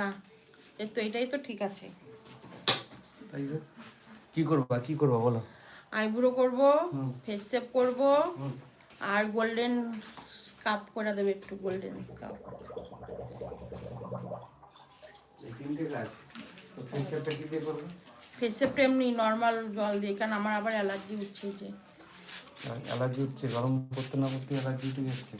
না এই তো এটাই তো ঠিক আছে। কি করবা কি করবা বলো? আইব্রো করব ফেস করব আর গোল্ডেন স্কাপ করে দেবে একটু গোল্ডেন ফেস এমনি নর্মাল জল দিয়ে কারণ আমার আবার অ্যালার্জি উঠছে যে। অ্যালার্জি হচ্ছে গরম করতে না করতে অ্যালার্জি উঠে যাচ্ছে।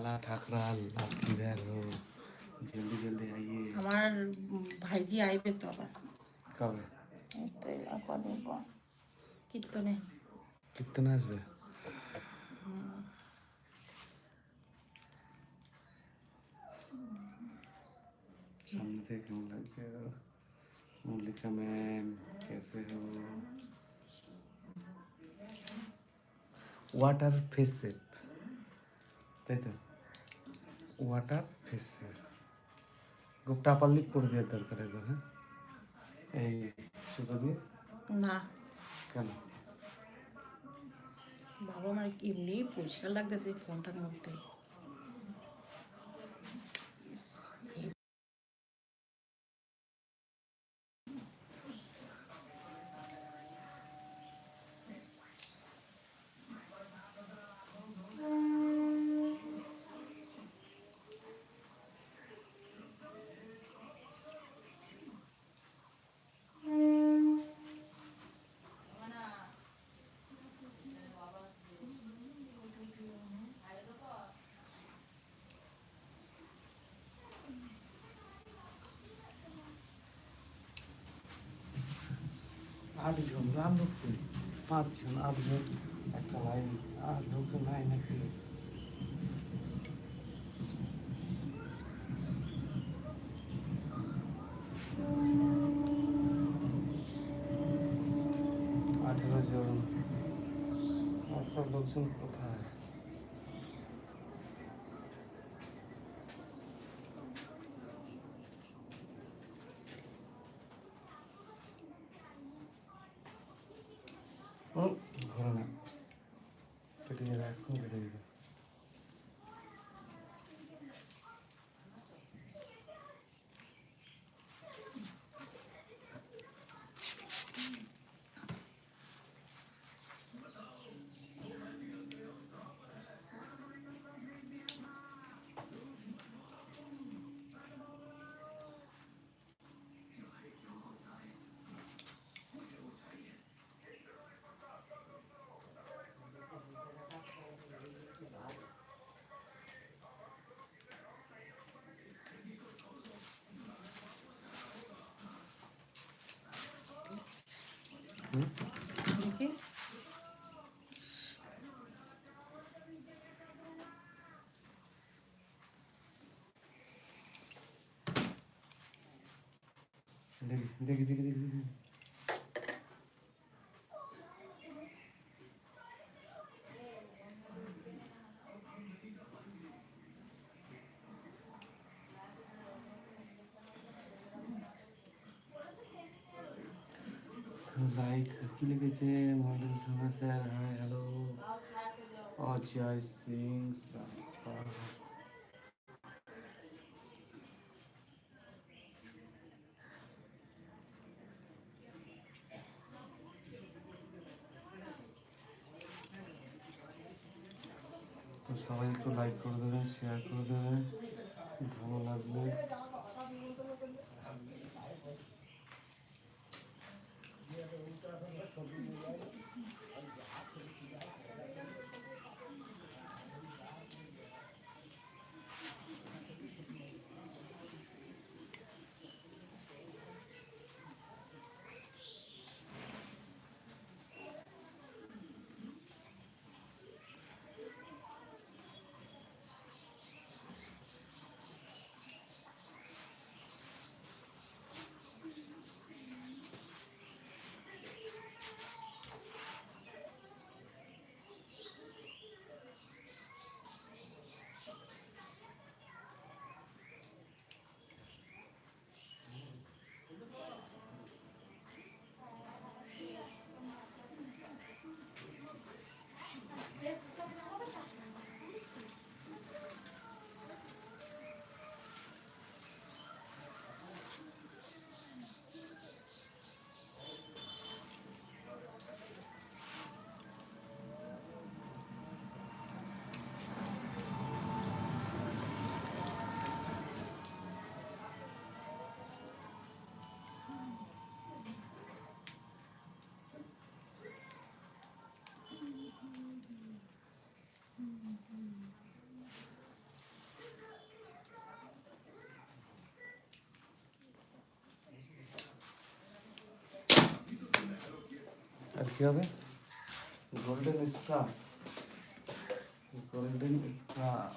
लाला ठाकरा आप किधर हो जल्दी जल्दी आइए আমার ভাইজি আইবে তো আবার कब এই তো এবার কদিন পর কীর্তনে कितना আসবে सामने से क्यों लग जाए मल्लिका मैम कैसे हो ওয়াটার ফেস সেট তাই তো ওয়াটার ফেসে গোপটা আপার লিপ করে দেওয়ার দরকার একবার হ্যাঁ এই সুতো দিয়ে? না। কেন? বাবা আমার এমনি পরিষ্কার লাগতেছে ফোনটার মধ্যে। আটজন লোক কই? পাঁচজন, আটজন, একটা লাইন আর লোক লাইনে নাকি আঠেরো জন আচ্ছা লোকজন কোথায় ও ঘরে না কেটে যাবে এখন কেটে যাবে দেখি দেখি দেখি দেখি দেখি। লাইক কি লিখেছে? Model sir hi hello Ajay Singh সাপা তো সবাই একটু লাইক করে দেবেন শেয়ার করে দেবেন ভালো লাগলে কি হবে? Golden scar golden scar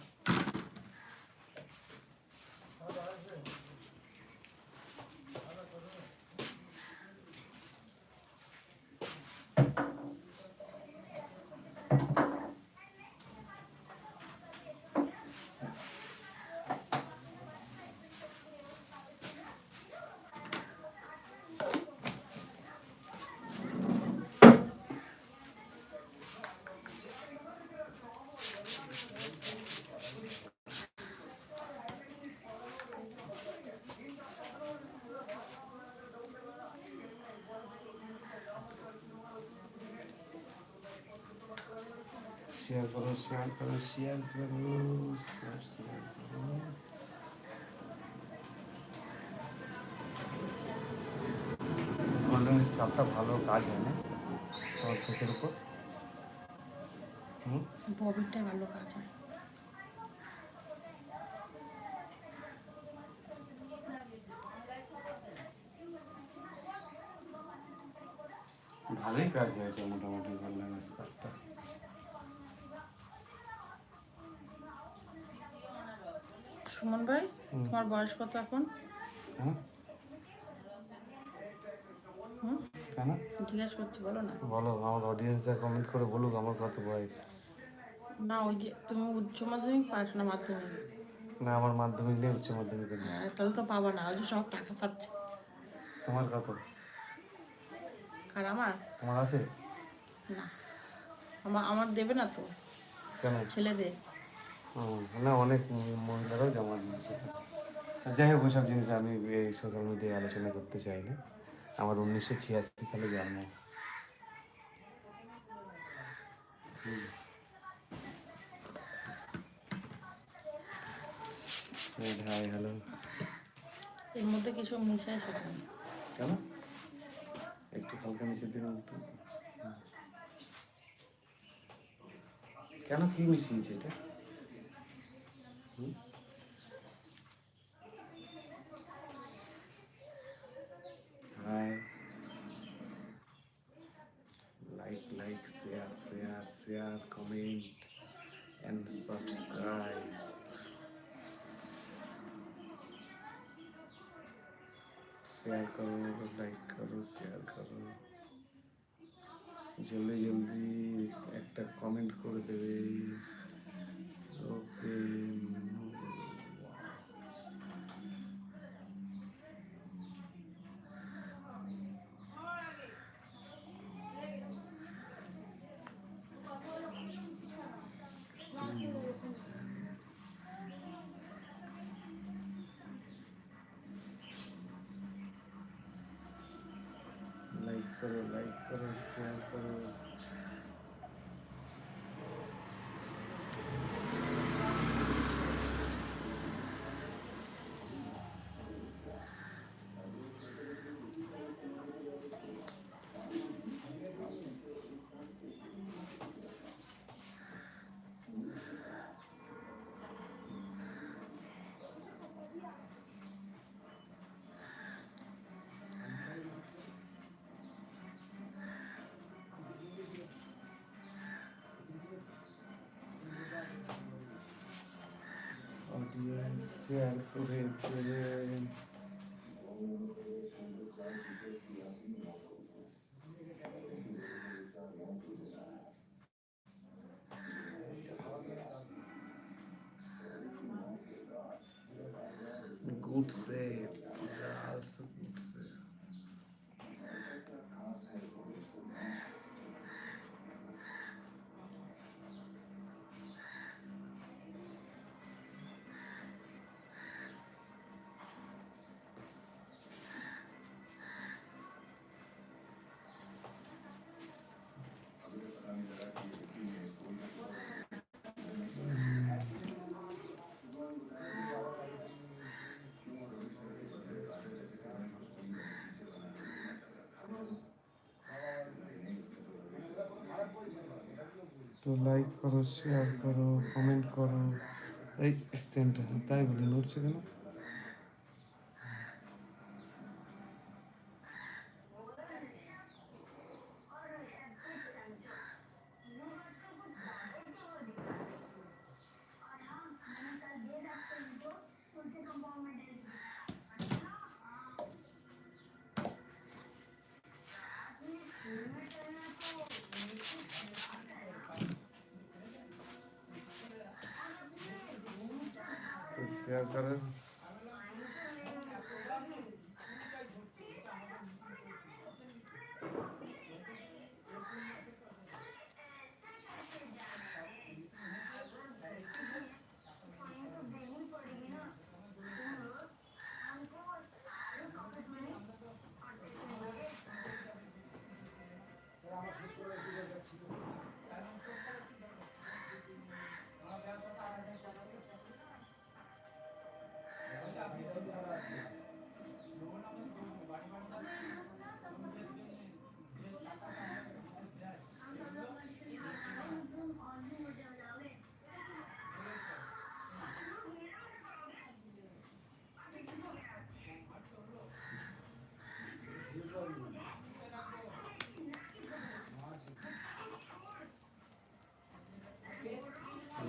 share করো শেয়ার করো শেয়ার করো সব শেয়ার করো গোল্ডেন স্কার্ফটা ভালো কাজ হয় না তোমার ফেসের উপর। ববিটা ভালো কাজ হয়। ভালোই কাজ হয়েছে মোটামুটি গোল্ডেন স্কার্ফটা সুমন ভাই তোমার বয়স কত এখন? হ্যাঁ জিজ্ঞেস করছি বলো না। বলো আমার অডিয়েন্সরা কমেন্ট করে বলুক আমার কত বয়স? না ওই যে তুমি উচ্চ মাধ্যমিক পাস না মাধ্যমিক? না আমার মাধ্যমিক নেই উচ্চ মাধ্যমিক হ্যাঁ তাহলে তো পাবা না ওই সব টাকা পাচ্ছে। তোমার কত? আর আমার? তোমার আছে? না। আমার আমার দেবে না তো? কেন? ছেলেদের। হুম, না অনেক মহিলারাও জমা দিয়েছে। যাই হোক ওসব জিনিস আমি এই সোশ্যাল মিডিয়ায় আলোচনা করতে চাই না আমার উনিশশো ছিয়াশি সালে জন্ম। hi, এর মধ্যে কিছু কেন? একটু হালকা কেন কি মিশিয়েছে এটা? Hi like like share share share comment and subscribe share করো লাইক করো শেয়ার করো. জলদি জলদি একটা কমেন্ট করে দেবে। ওকে লাইক করো শেয়ার করো অডিয়েন্স তো লাইক করো শেয়ার করো কমেন্ট করো এই স্ট্যান্ডটা তাই বলে নড়ছে কেন? তো share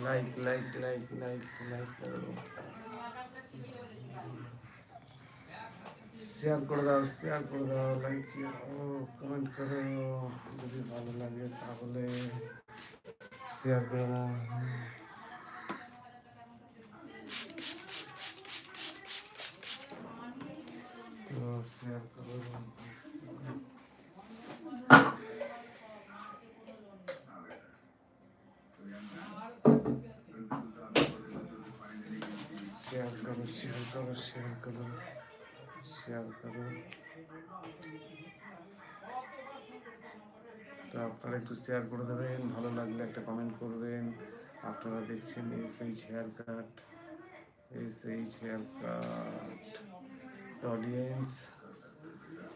like like like like like করো শেয়ার করে দাও শেয়ার করে দাও লাইক ও কমেন্ট করো যদি ভালো লাগে তাহলে শেয়ার করে দাও তো শেয়ার করো শেয়ার করো শেয়ার করো শেয়ার করো শেয়ার করো তো আপনারা একটু শেয়ার করে দেবেন ভালো লাগলে একটা কমেন্ট করবেন আপনারা দেখছেন S H haircut S H haircut audience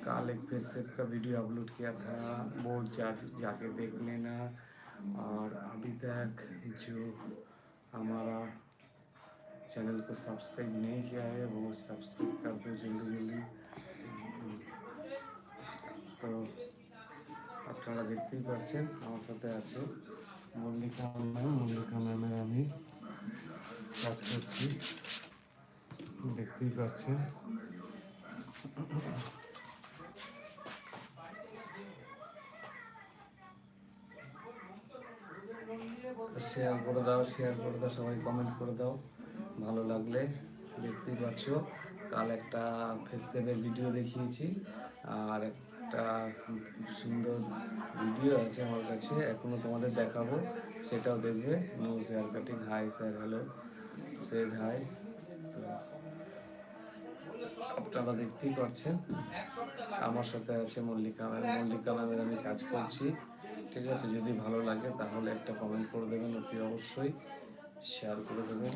कल एक फेसएप का वीडियो अपलोड किया था वो जा जाके देख लेना और अभी तक जो हमारा चैनल को सब्सक्राइब नहीं किया है वो सब्सक्राइब कर दो जल्दी जल्दी তো আপনারা দেখতেই পাচ্ছেন আমার সাথে আছে মল্লিকা ম্যাম মল্লিকা ম্যামের আমি কাজ করছি দেখতেই পাচ্ছেন শেয়ার করে দাও শেয়ার করে দাও সবাই কমেন্ট করে দাও ভালো লাগলে দেখতেই পাচ্ছ। কাল একটা ফেসবুকের ভিডিও দেখিয়েছি, আর একটা সুন্দর ভিডিও আছে আমার কাছে, এখনও তোমাদের দেখাবো, সেটাও দেখবে। No share cutting hi sir hello shed hi আপনারা দেখতেই পাচ্ছেন আমার সাথে আছে মল্লিকা ম্যাম। মল্লিকা ম্যামের আমি কাজ করছি, ঠিক আছে? যদি ভালো লাগে তাহলে একটা কমেন্ট করে দেবেন, অতি অবশ্যই শেয়ার করে দেবেন।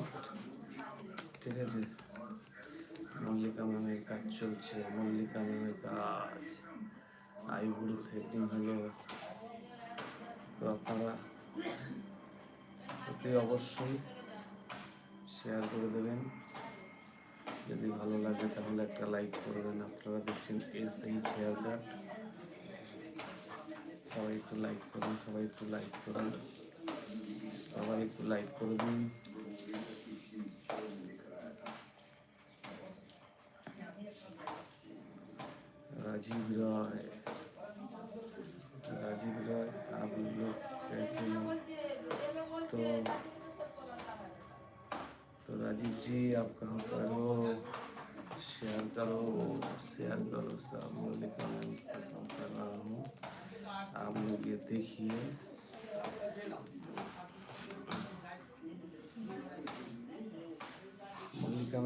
ঠিক আছে? মল্লিকা ম্যামের কাজ চলছে মল্লিকা ম্যামের কাজ আইগুলো থ্রেডিং হলো তো আপনারা অতি অবশ্যই শেয়ার করে দেবেন। যদি ভালো লাগে তাহলে একটা লাইক করবেন। আপনারা দেখছেন এস এইচ হেয়ার কাট সবাই একটু লাইক করুন, সবাই একটু লাইক করুন। সবাই একটু লাইক করে দিন। राजीव रॉय राजीव रॉय आप लोग कैसे हैं तो तो राजीव जी आप कहाँ पर हो शेयर करो शेयर करो सब मौलिका मैं काम कर रहा हूँ आप लोग ये देखिए मल्लिका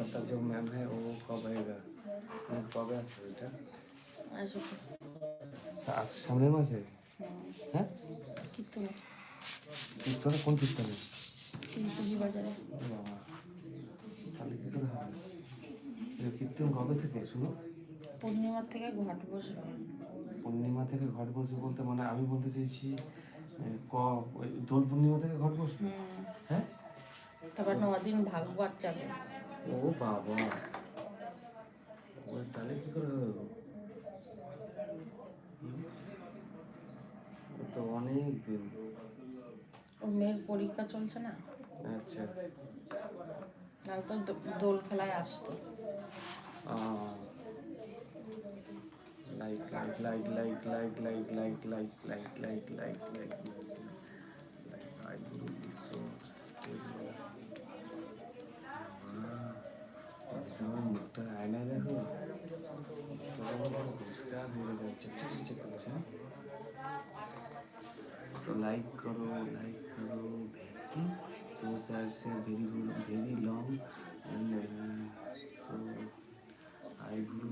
और कोलकाता जो मैम है वो कब आएगा मैम कब আসবে এটা আসবে আজ সামনের মাসে হ্যাঁ কীর্তনে কীর্তনে কোন কীর্তনে তিনপুজি বাজারে ও বাবা তাহলে কি করে হবে এ কীর্তন কবে থেকে শুনো পূর্ণিমার থেকে ঘট বসবে পূর্ণিমা থেকে ঘট বসবে বলতে মানে আমি বলতে চাইছি এ, ক ওই দোল পূর্ণিমা থেকে ঘট বসবে হুম হ্যাঁ তারপর ন দিন ভাগবত যাবে ও বাবা ওই তাহলে কি করে? ও তো অনেক দিন ওর মেয়ের পরীক্ষা চলছে না আচ্ছা নাহলে তো দোল খেলায় আসতো আহ, like like like like like like like like like like like ఆయన దగ్గర सब्सक्राइब मेरे लाइक करो लाइक करो भेटी सो सर से very good very long and so I Guru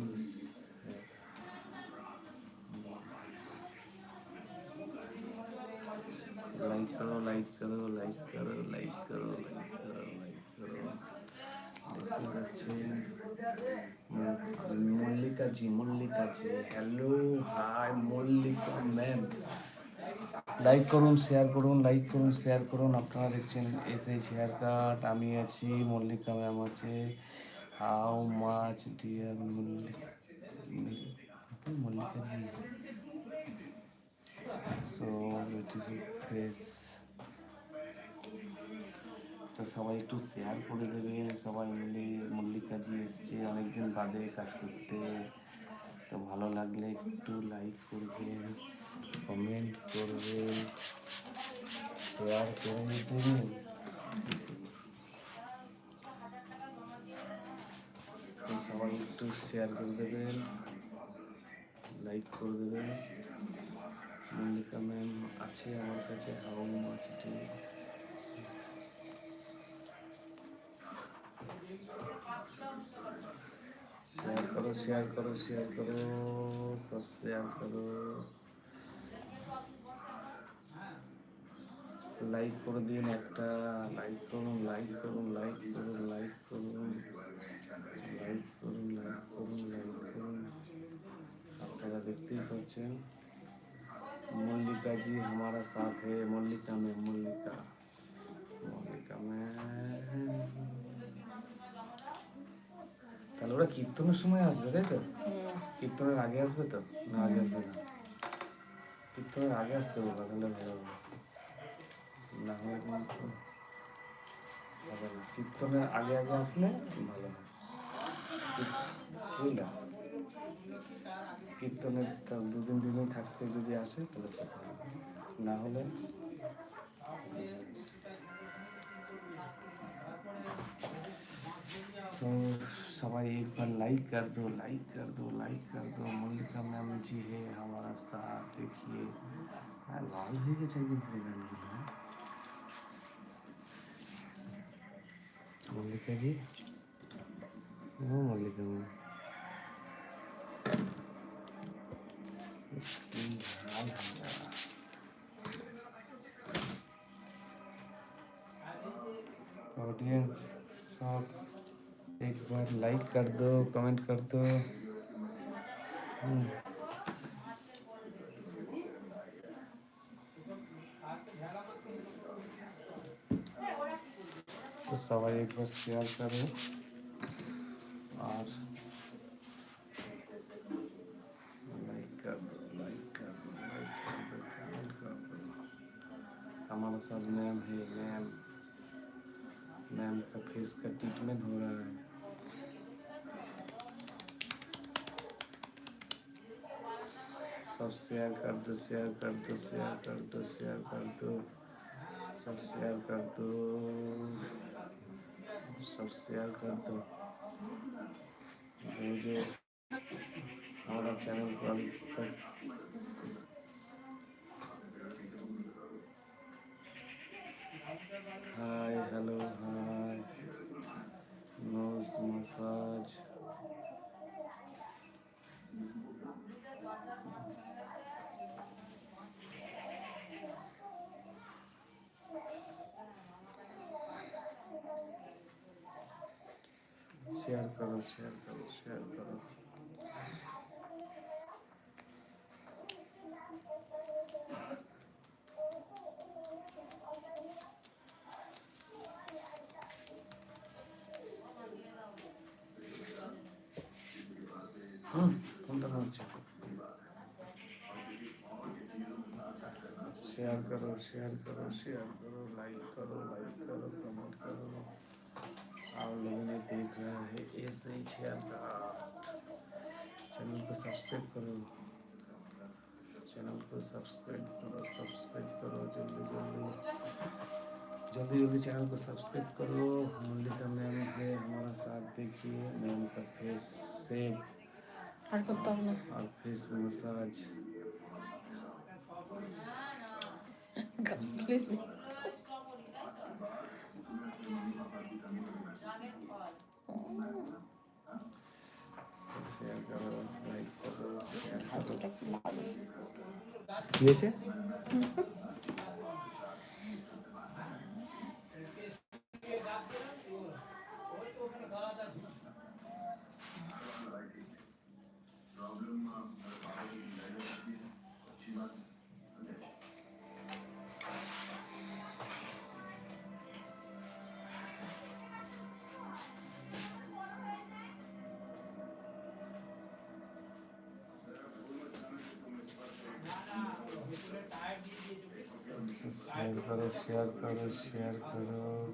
like करो लाइक करो लाइक करो लाइक करो लाइक करो लाइक करो। देखते अच्छे Mallika ji hello hi Mallika ma'am like করুন শেয়ার করুন লাইক করুন শেয়ার করুন। আপনারা দেখছেন এস এইচ হেয়ার কাট আমি আছি, মল্লিকা ম্যাম আছে। How much dear Mallika Mallika ji. So beautiful face তো সবাই একটু শেয়ার করে দেবে, সবাই মিলে মল্লিকা জি এসছে অনেকদিন বাদে কাজ করতে। তো ভালো লাগলে একটু লাইক করবেন কমেন্ট করবেন শেয়ার করে দেবেন। তো সবাই একটু শেয়ার করে দেবেন লাইক করে দেবেন। মল্লিকা ম্যাম আছে আমার কাছে হাউ মাছ ঠিক शेयर करो शेयर करो शेयर करो सब शेयर करो লাইক করে দিন একটা লাইক করুন লাইক করুন লাইক করুন লাইক করুন লাইক করুন লাইক করুন লাইক করুন আপনারা দেখতেই পাচ্ছেন মল্লিকা জি हमारा साथ है मल्लिका में मल्लिका मल्लिका में তাহলে ওরা কীর্তনের সময় আসবে তাই তো? কীর্তনের আগে আসবে তো? না আগে আসবে না। কীর্তনের আগে আসতে বলব তাহলে ভালো হবে। না হলে হবে না। কীর্তনের আগে আগে আসলে ভালো হয় বুঝলা? কীর্তনের দুদিন দিনে থাকতে যদি আসে তাহলে ভালো না হলে तो সবাই একবার লাইক कर दो लाइक कर दो लाइक कर दो মল্লিকা ম্যাম জি হে हमारा साथ देखिए লাল হয়ে গেছে একদম পুরো গানগুলো মল্লিকা জি ও মল্লিকা ম্যাম লাল হয়ে গেল ऑडियंस सब एक बार लाइक कर दो कमेंट कर दो हम्म। तो सवाई एक बार शेयर करो सब शेयर कर दो, शेयर कर दो, शेयर कर दो, शेयर कर दो। सब शेयर कर दो। सब शेयर कर दो। जो हमारा चैनल को अभी तक hi, hello, hi. Nose massage share करो शेयर करो शेयर करो হুম কোনটা হচ্ছে शेयर करो शेयर करो शेयर करो लाइक करो लाइक करो कमेंट करो आप लोगों ने देख रहा है एस एच चैनल को सब्सक्राइब करो। चैनल को सब्सक्राइब करो सब्सक्राइब करो जल्दी जल्दी। जल्दी जल्दी चैनल को सब्सक्राइब करो। मल्लिका मैम है हमारा साथ देखिए मैम का फेस सेव। और फेस मसाज। কি হয়েছে cierto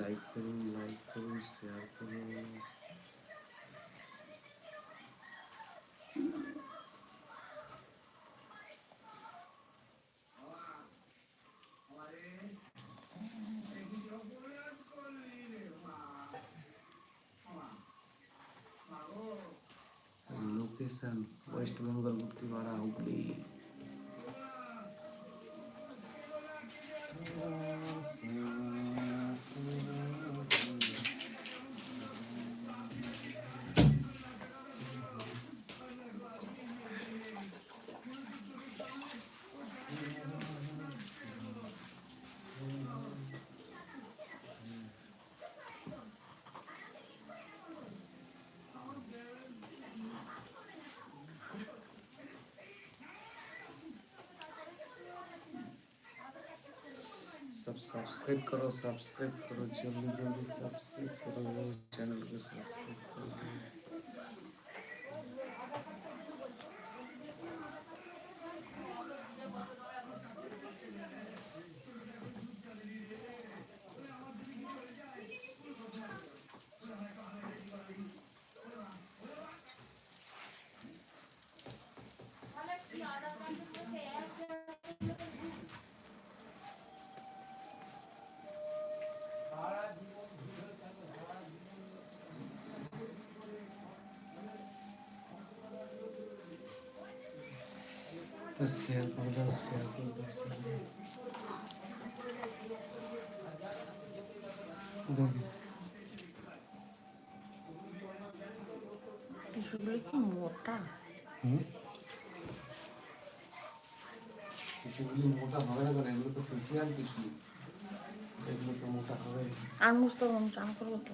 लाइक करो लाइक करो शेयर करो लोकेशन वेस्ट बंगाल गुप्ती वाला हुगली सब सब्सक्राइब करो सब्सक्राइब करो जल्दी जल्दी सब्सक्राइब करो चैनल को सब्सक्राइब करो তো শেয়ার করে শেয়ার করে দাও কি মোটা হুম টিস্যুগুলি মোটা হবে না এগুলো তো ফেসিয়াল টিস্যু এগুলো তো মোটা হবে আর মুস্তফা চান করব তো